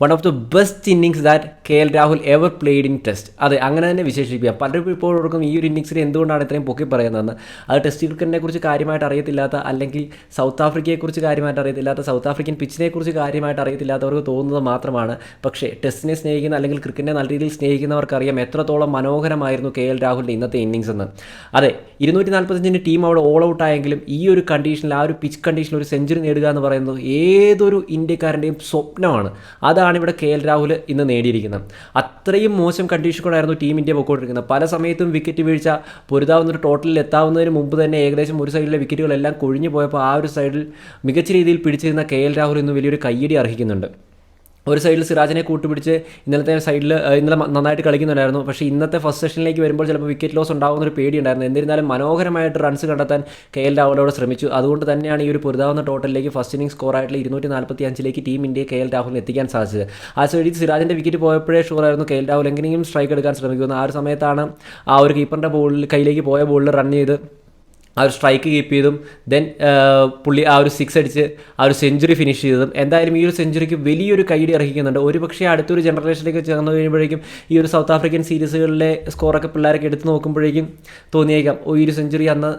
One of the best innings that K L Rahul ever played in test അതെ അങ്ങനെ തന്നെ വിശേഷിപ്പിക്കുക. പലരും ഓർക്കും ഈ ഒരു ഇന്നിങ്സിൽ എന്തുകൊണ്ടാണ് ഇത്രയും പൊക്കി പറയുന്നതെന്ന്. അത് ടെസ്റ്റ് ക്രിക്കറ്റിനെ കുറിച്ച് കാര്യമായിട്ട് അറിയത്തില്ലാത്ത അല്ലെങ്കിൽ സൗത്ത് ആഫ്രിക്കയെക്കുറിച്ച് കാര്യമായിട്ട് അറിയത്തില്ലാത്ത സൗത്ത് ആഫ്രിക്കൻ പിച്ചിനെ കുറിച്ച് കാര്യമായിട്ട് അറിയത്തില്ലാത്തവർക്ക് തോന്നുന്നത് മാത്രമാണ്. പക്ഷേ ടെസ്റ്റിനെ സ്നേഹിക്കുന്ന അല്ലെങ്കിൽ ക്രിക്കറ്റിനെ നല്ല രീതിയിൽ സ്നേഹിക്കുന്നവർക്കറിയാം എത്രത്തോളം മനോഹരമായിരുന്നു കെ എൽ രാഹുലിന്റെ ഇന്നത്തെ ഇന്നിങ്സ് എന്ന്. അതെ ഇരുന്നൂറ്റി നാൽപ്പത്തഞ്ചിന്റെ ടീം അവിടെ ഓൾ ഔട്ട് ആയെങ്കിലും ഈ ഒരു കണ്ടീഷനിൽ ആ ഒരു പിച്ച് കണ്ടീഷനിൽ ഒരു സെഞ്ചുറി നേടുക എന്ന് പറയുന്നത് ഏതൊരു ഇന്ത്യക്കാരന്റെയും സ്വപ്നമാണ്. അതാണ് ഇവിടെ കെ എൽ രാഹുൽ ഇന്ന് നേടിയിരിക്കുന്നത്. അത്രയും മോശം കണ്ടീഷൻ കൊണ്ടായിരുന്നു ടീം ഇന്ത്യ പൊക്കോണ്ടിരിക്കുന്നത് പല സമയത്തും വിക്കറ്റ് വീഴ്ച പൊരുതാവുന്ന ഒരു ടോട്ടലിൽ എത്താവുന്നതിന് മുമ്പ് തന്നെ ഏകദേശം ഒരു സൈഡിലെ വിക്കറ്റുകളെല്ലാം കൊഴിഞ്ഞു പോയപ്പോൾ ആ ഒരു സൈഡിൽ മികച്ച രീതിയിൽ പിടിച്ചിരുന്ന കെ എൽ രാഹുൽ ഇന്ന് വലിയൊരു കയ്യടി അർഹിക്കുന്നുണ്ട്. ഒരു സൈഡിൽ സിറാജിനെ കൂട്ടുപിടിച്ച് ഇന്നലത്തെ സൈഡിൽ ഇന്നലെ നന്നായിട്ട് കളിക്കുന്നുണ്ടായിരുന്നു. പക്ഷേ ഇന്നത്തെ ഫസ്റ്റ് സെഷനിലേക്ക് വരുമ്പോൾ ചിലപ്പോൾ വിക്കറ്റ് ലോസ് ഉണ്ടാകുന്ന ഒരു പേടിയുണ്ടായിരുന്നു. എന്നിരുന്നാലും മനോഹരമായിട്ട് റൺസ് കണ്ടെത്താൻ കെ എൽ രാഹുലോട് ശ്രമിച്ചു. അതുകൊണ്ട് തന്നെയാണ് ഈ ഒരു പൊരുതാവുന്ന ടോട്ടലിലേക്ക് ഫസ്റ്റ് ഇന്നിംഗ് സ്കോർ ആയിട്ടുള്ള ഇരുന്നൂറ്റി നാൽപ്പത്തി അഞ്ചിലേക്ക് ടീം ഇന്ത്യ കെ എൽ രാഹുലിന് എത്തിക്കാൻ സാധിച്ചത്. ആ സൈഡിൽ സിറാജിന്റെ വിക്കറ്റ് പോയപ്പോഴേ ഷുവറായിരുന്നു കെ എൽ രാഹുൽ എങ്ങനെയും സ്ട്രൈക്ക് എടുക്കാൻ ശ്രമിക്കുന്നു ആ ഒരു സമയത്താണ് ആ ഒരു കീപ്പറിന്റെ ബോളിൽ കയ്യിലേക്ക് പോയ ബോളിൽ റൺ ചെയ്ത് ആ ഒരു സ്ട്രൈക്ക് കീപ്പ് ചെയ്തും ദെൻ പുള്ളി ആ ഒരു സിക്സ് അടിച്ച് ആ ഒരു സെഞ്ചുറി ഫിനിഷ് ചെയ്തതും. എന്തായാലും ഈ ഒരു സെഞ്ചുറിക്ക് വലിയൊരു കൈയടി അർഹിക്കുന്നുണ്ട്. ഒരു പക്ഷേ അടുത്തൊരു ജനറേഷനിലേക്ക് ചേർന്ന് കഴിയുമ്പോഴേക്കും ഈ ഒരു സൗത്ത് ആഫ്രിക്കൻ സീരീസുകളിലെ സ്കോറൊക്കെ പിള്ളേരൊക്കെ എടുത്തു നോക്കുമ്പോഴേക്കും തോന്നിയേക്കാം. ഈ ഒരു സെഞ്ചുറി അന്ന്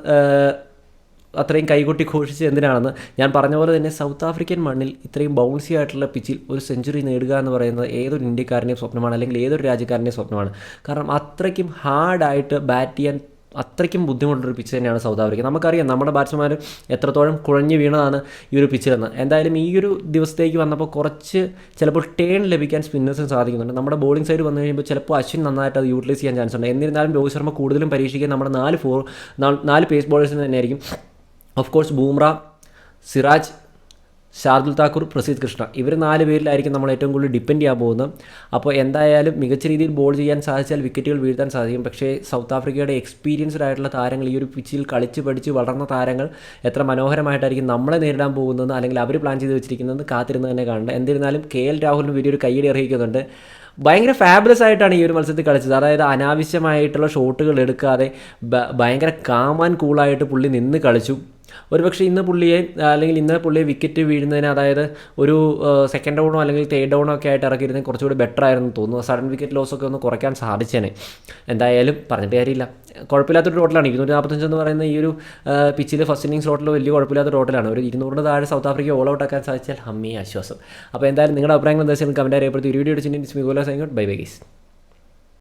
അത്രയും കൈകൊട്ടി ഘോഷിച്ച് എന്തിനാണെന്ന്. ഞാൻ പറഞ്ഞ പോലെ തന്നെ സൗത്ത് ആഫ്രിക്കൻ മണ്ണിൽ ഇത്രയും ബൗൺസി ആയിട്ടുള്ള പിച്ചിൽ ഒരു സെഞ്ചുറി നേടുക എന്ന് പറയുന്നത് ഏതൊരു ഇന്ത്യക്കാരന്റെയും സ്വപ്നമാണ് അല്ലെങ്കിൽ ഏതൊരു രാജ്യക്കാരന്റെയും സ്വപ്നമാണ്. കാരണം അത്രയ്ക്കും ഹാർഡായിട്ട് ബാറ്റ് ചെയ്യാൻ അത്രയ്ക്കും ബുദ്ധിമുട്ടുള്ളൊരു പിച്ച് തന്നെയാണ് സൗത്ത് ആഫ്രിക്ക. നമുക്കറിയാം നമ്മുടെ ബാറ്റ്സ്മാർ എത്രത്തോളം കുഴഞ്ഞു വീണതാണ് ഈ ഒരു പിച്ചിലെന്ന് എന്തായാലും ഈ ഒരു ദിവസത്തേക്ക് വന്നപ്പോൾ കുറച്ച് ചിലപ്പോൾ ടേൺ ലഭിക്കാൻ സ്പിന്നേഴ്സിന് സാധിക്കുന്നുണ്ട്. നമ്മുടെ ബോളിംഗ് സൈഡ് വന്നു കഴിയുമ്പോൾ ചിലപ്പോൾ അശ്വിൻ നന്നായിട്ട് അത് യൂട്ടിലൈസ് ചെയ്യാൻ ചാൻസ് ഉണ്ട്. എന്നിരുന്നാലും രോഹിത് ശർമ്മ കൂടുതലും പരീക്ഷിക്കുക നമ്മുടെ നാല് ഫോർ നാല് പേസ് ബോളേഴ്സിന് തന്നെയായിരിക്കും ഓഫ് കോഴ്സ് ബൂംറ സിറാജ് ശാർദുൽ താക്കൂർ പ്രസീദ് കൃഷ്ണ. ഇവർ നാല് പേരിലായിരിക്കും നമ്മൾ ഏറ്റവും കൂടുതൽ ഡിപ്പെൻഡ് ചെയ്യാൻ പോകുന്നത്. അപ്പോൾ എന്തായാലും മികച്ച രീതിയിൽ ബോൾ ചെയ്യാൻ സാധിച്ചാൽ വിക്കറ്റുകൾ വീഴ്ത്താൻ സാധിക്കും. പക്ഷേ സൗത്ത് ആഫ്രിക്കയുടെ എക്സ്പീരിയൻസ്ഡ് ആയിട്ടുള്ള താരങ്ങൾ ഈ ഒരു പിച്ചിൽ കളിച്ച് പഠിച്ച് വളർന്ന താരങ്ങൾ എത്ര മനോഹരമായിട്ടായിരിക്കും നമ്മളെ നേരിടാൻ പോകുന്നത് അല്ലെങ്കിൽ അവർ പ്ലാൻ ചെയ്ത് വെച്ചിരിക്കുന്നത് കാത്തിരുന്ന് തന്നെ കാണേണ്ടത് എന്നിരുന്നാലും കെ എൽ രാഹുലിന് വലിയൊരു കയ്യടി അർഹിക്കുന്നുണ്ട്. ഭയങ്കര ഫാബുലസ് ആയിട്ടാണ് ഈ ഒരു മത്സരത്തിൽ കളിച്ചത്. അതായത് അനാവശ്യമായിട്ടുള്ള ഷോട്ടുകൾ എടുക്കാതെ ഭയങ്കര കാമാൻ കൂളായിട്ട് പുള്ളി നിന്ന് കളിച്ചു. ഒരുപക്ഷെ ഇന്ന് പുള്ളിയെ അല്ലെങ്കിൽ ഇന്ന് പുള്ളിയെ വിക്കറ്റ് വീഴുന്നതിന് അതായത് ഒരു സെക്കൻഡ് ഡൗണോ അല്ലെങ്കിൽ തേർഡ് ഡൗണോ ഒക്കെ ആയിട്ട് ഇറക്കിയിരുന്നെങ്കിൽ കുറച്ചുകൂടി ബെറ്റർ ആയിരുന്നു തോന്നുന്നു. സഡൻ വിക്കറ്റ് ലോസ് ഒക്കെ ഒന്ന് കുറയ്ക്കാൻ സാധിച്ചേനെ. എന്തായാലും പറഞ്ഞിട്ട് കാര്യമില്ല. കുഴപ്പമില്ലാത്തൊരു ടോട്ടലാണ് ഇരുന്നൂറ്റി നാൽപ്പത്തഞ്ച് എന്ന് പറയുന്ന ഈ ഒരു പിച്ചിൽ ഫസ്റ്റ് ഇന്നിംഗ്സ് ടോട്ടൽ വലിയ കുഴപ്പമില്ലാത്ത ടോട്ടലാണ് ഒരു ഇരുന്നൂറിന് താഴെ സൗത്ത് ആഫ്രിക്ക ഓൾ ഔട്ട് ആക്കാൻ സാധിച്ചാൽ ഹമ്മി ആശ്വാസം. അപ്പോൾ എന്തായാലും നിങ്ങളുടെ അഭിപ്രായങ്ങൾ എന്താ കമന്റ് അറിയപ്പെടുത്തി ഒരു വീഡിയോ സൈങ്ങോട്ട് ബൈ ബൈ ഗീസ്